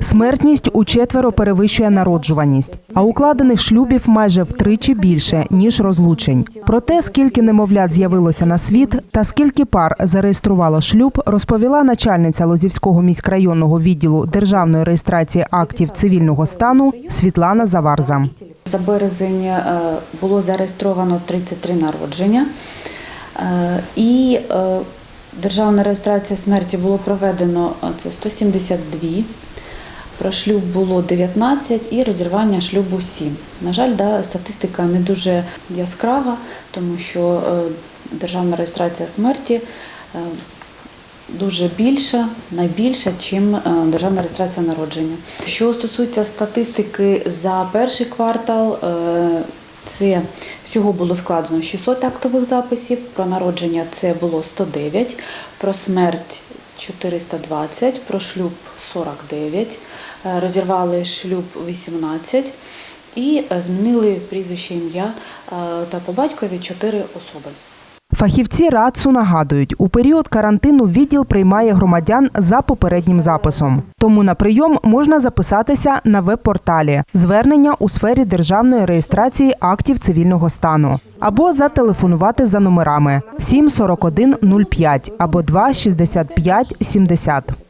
Смертність у четверо перевищує народжуваність, а укладених шлюбів майже втричі більше ніж розлучень. Про те, скільки немовлят з'явилося на світ та скільки пар зареєструвало шлюб, розповіла начальниця Лозівського міськрайонного відділу державної реєстрації актів цивільного стану Світлана Заварза. За березень е, було зареєстровано 33 народження. Е, І е, державна реєстрація смерті було проведено це 172. Про шлюб було 19 і розірвання шлюбу 7. На жаль, да, статистика не дуже яскрава, тому що е, державна реєстрація смерті е, дуже більша, найбільша, чим е, державна реєстрація народження. Що стосується статистики за перший квартал, це всього було складено 600 актових записів, про народження це було 109, про смерть 420, про шлюб 49, е, розірвали шлюб 18 і е, змінили прізвище ім'я е, та по батькові 4 особи. Фахівці РАЦУ нагадують, у період карантину відділ приймає громадян за попереднім записом. Тому на прийом можна записатися на веб-порталі звернення у сфері державної реєстрації актів цивільного стану або зателефонувати за номерами 74105 або 26570.